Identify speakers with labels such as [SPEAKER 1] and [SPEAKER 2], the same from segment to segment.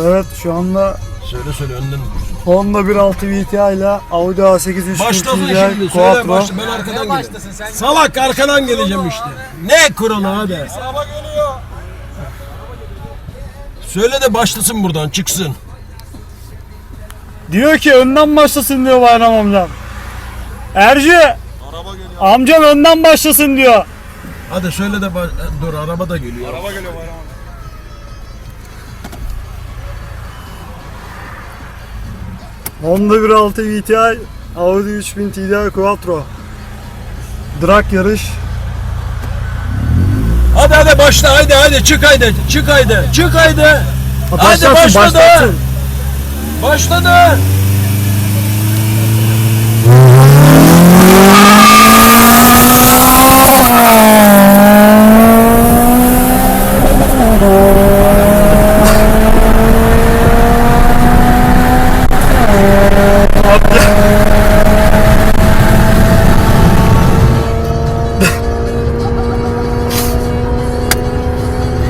[SPEAKER 1] Evet şu anda
[SPEAKER 2] Söyle söyle önden dursun.
[SPEAKER 1] Honda 1.6 VTI ile Audi A8 3000
[SPEAKER 2] Başlasın şimdi. Söyle
[SPEAKER 1] Quattro.
[SPEAKER 2] başla. Ben arkadan geleceğim. Salak arkadan geleceğim işte. Ne kurulu hadi.
[SPEAKER 3] Araba geliyor.
[SPEAKER 2] Söyle de başlasın buradan çıksın.
[SPEAKER 1] Diyor ki önden başlasın diyor Bayram amcam. Erci
[SPEAKER 3] Araba geliyor.
[SPEAKER 1] amcam önden başlasın diyor.
[SPEAKER 2] Hadi söyle de baş- dur araba da geliyor.
[SPEAKER 3] Araba geliyor Bayram
[SPEAKER 1] Honda 1.6 VTI Audi 3000 TDI Quattro. Drag yarış.
[SPEAKER 2] Hadi hadi başla haydi haydi çık haydi çık haydi çık haydi.
[SPEAKER 1] Ha,
[SPEAKER 2] Hadi başladı.
[SPEAKER 1] başlatsın.
[SPEAKER 2] Başladı.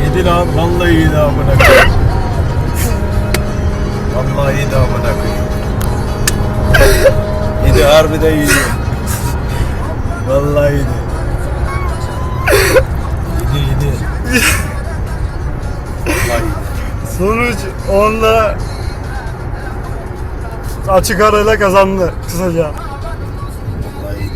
[SPEAKER 2] Yedi lan vallahi yedi amına koyayım. Vallahi yedi amına koyayım. Yedi harbiden yedi. Vallahi yedi. Yedi yedi. Vallahi.
[SPEAKER 1] Sonuç Honda açık arayla kazandı kısaca.